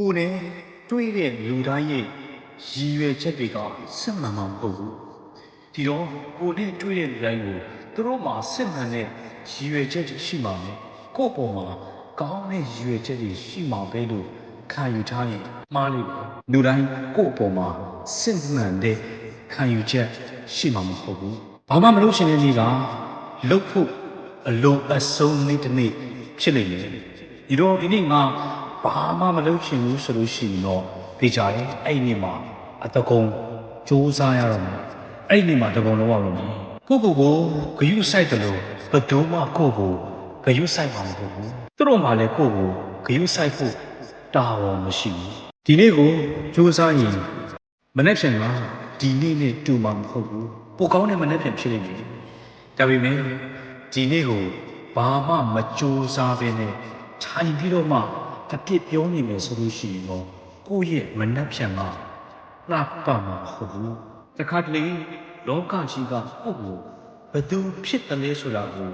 ကိုယ်နဲ့တွေးတဲ့လူတိုင်းရဲ့ရည်ရွယ်ချက်တွေကစစ်မှန်မှာမဟုတ်ဘူးဒီတော့ကိုယ်နဲ့တွေးတဲ့လူတိုင်းကိုသူတို့မှာစစ်မှန်တဲ့ရည်ရွယ်ချက်တွေရှိမှာမယ်ကိုယ့်ပေါ်မှာကောင်းတဲ့ရည်ရွယ်ချက်တွေရှိမှာပဲလို့ခံယူထားရင်မှားလိမ့်မယ်လူတိုင်းကိုယ့်အပေါ်မှာစစ်မှန်တဲ့ခံယူချက်ရှိမှာမဟုတ်ဘူးဘာမှမလုပ်ရှင်တဲ့နေ့ကလှုပ်ဖို့အလုံးအစုံနေ့တစ်နေ့ဖြစ်နေတယ်ဒီတော့ဒီနေ့ငါ ဘာမှမလုပ်ရှင်ဘူးဆိုလို့ရှိရင်တော့သိကြတယ်အဲ့ဒီနေ့မှာအတကုံစူးစမ်းရတော့မယ်အဲ့ဒီနေ့မှာတကုံလုံးရတော့မယ်ကိုယ့်ကိုယ်ကိုဂယုစိုက်တယ်လို့ဘယ်သူမှကိုယ့်ကိုဂယုစိုက်မှာမဟုတ်ဘူးသူတို့မှလည်းကိုယ့်ကိုဂယုစိုက်ဖို့တာဝန်မရှိဘူးဒီနေ့ကိုစူးစမ်းရင်မနေ့ပြန်ကဒီနေ့နဲ့တူမှာမဟုတ်ဘူးပိုကောင်းတဲ့မနေ့ပြန်ဖြစ်နေပြီဒါပေမဲ့ဒီနေ့ကိုဘာမှမကြိုးစားဘဲနဲ့ထိုင်ပြီးတော့မှ အပြစ်ပြောနေမယ်ဆိုလို့ရှိရင်တော့ကိုယ့်ရဲ့မနေ့ပြန်ကလှပမှာမဟုတ်ဘူးတခါတလေလောကကြီးကကိုယ့်ကိုဘယ်သူဖြစ်တယ်လဲဆိုတာကို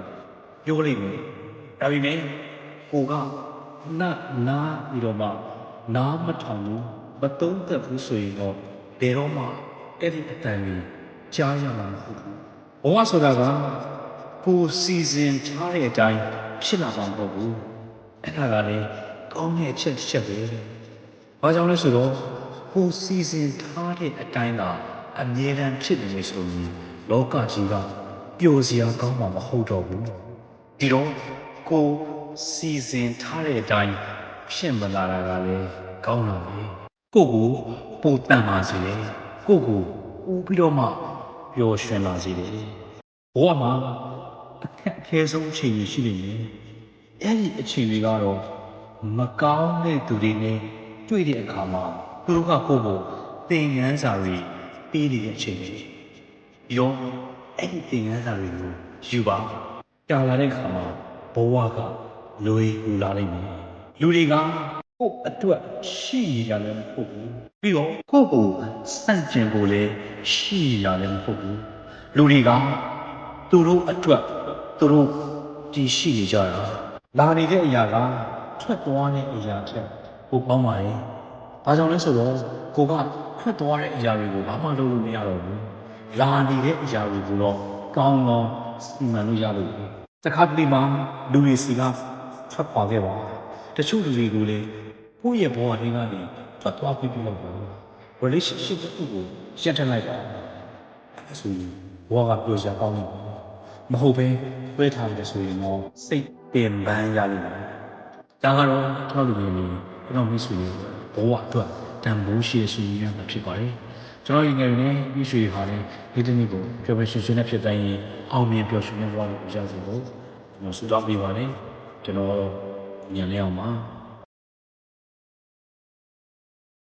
ပြောလိမ့်မယ်ဒါပေမဲ့ကိုကနတ်နာပြီးတော့မှနားမထောင်ဘူးမသုံးသက်ဘူးဆိုရင်တော့ဘယ်တော့မှအဲ့ဒီအတန်ကြီးကြားရမှာမဟုတ်ဘူးဘဝဆိုတာကကိုယ်စီစဉ်ထားတဲ့အတိုင်းဖြစ်လာမှာမဟုတ်ဘူးအဲ့ဒါကလည်း ကောင်းတဲ့အချက်တစ်ချက်ပဲဘာကြောင့်လဲဆိုတော့ကိုယ်စီစဉ်ထားတဲ့အတိုင်းသာအမြဲတမ်းဖြစ်နေလို့ဆိုရင်လောကကြီးကပျော်စရာကောင်းမှာမဟုတ်တော့ဘူးဒီတော့ကိုယ်စီစဉ်ထားတဲ့အတိုင်းဖြစ်မလာတာကလည်းကောင်းလာပြီကိုယ့်ကိုပိုတန်ပါစေတယ်ကိုယ့်ကိုဦးပြီးတော့မှပျော်ရွှင်လာစေတယ်ဘဝမှာအခက်အခဲဆုံးအချိန်တွေရှိနေတယ်အဲ့ဒီအချိန်တွေကတော့ မကောင်းတဲ့သူတွေနဲ့တွေ့တဲ့အခါမှာသူတို့ကကိုယ့်ကိုသင်ငန်းစာတွေပေးနေတဲ့အချိန်တွေရောအဲ့ဒီသင်ငန်းစာတွေကိုယူပါကြာလာတဲ့အခါမှာဘဝကလွေကူလာနိုင်မယ်လူတွေကကိုယ့်အတွက်ရှိရလည်းမဟုတ်ဘူးပြီးတော့ကိုယ့်ကိုစန့်ကျင်ဖို့လည်းရှိရလည်းမဟုတ်ဘူးလူတွေကသူတို့အတွက်သူတို့တည်ရှိနေကြတာလာနေတဲ့အရာက ထွက်သွားတဲ့အရာချက်ကိုပေါင်းပါလေဘာကြောင့်လဲဆိုတော့ကိုကထွက်သွားတဲ့အရာတွေကိုဘာမှလုပ်လို့မရတော့ဘူးလာနေတဲ့အရာတွေကိုတော့ကောင်းကောင်းစီမံလို့ရလို့တခါတလေမှလူတွေစီကထွက်ခွာခဲ့ပါတချို့လူတွေကိုလည်းကိုယ့်ရဲ့ဘဝလေးကနေထွက်သွားပြီးပြီးတော့ပါ relationship တစ်ခုကိုရှင်းထည့်လိုက်ပါအဲဆိုရင်ဘဝကပြောစရာကောင်းနေပါမဟုတ်ပဲတွဲထားတယ်ဆိုရင်တော့စိတ်ပင်ပန်းရလိမ့်မယ် ဒါကတော့ကျွန်တော်လူမျိုးလေးကျွန်တော်မိတ်ဆွေတွေဘဝအတွက်တန်ဖိုးရှိတဲ့ဆွေမျိုးများဖြစ်ပါတယ်ကျွန်တော်ရင်ငယ်တွေနဲ့မိတ်ဆွေတွေဟာလည်းဒီတနေ့ကိုပျော်ပျော်ရွှင်ရွှင်နဲ့ဖြစ်တိုင်းရင်အောင်မြင်ပျော်ရွှင်တဲ့ဘဝကိုရစေဖို့ကျွန်တော်ဆုတောင်းပေးပါတယ်ကျွန်တော်ညံလဲအောင်ပါ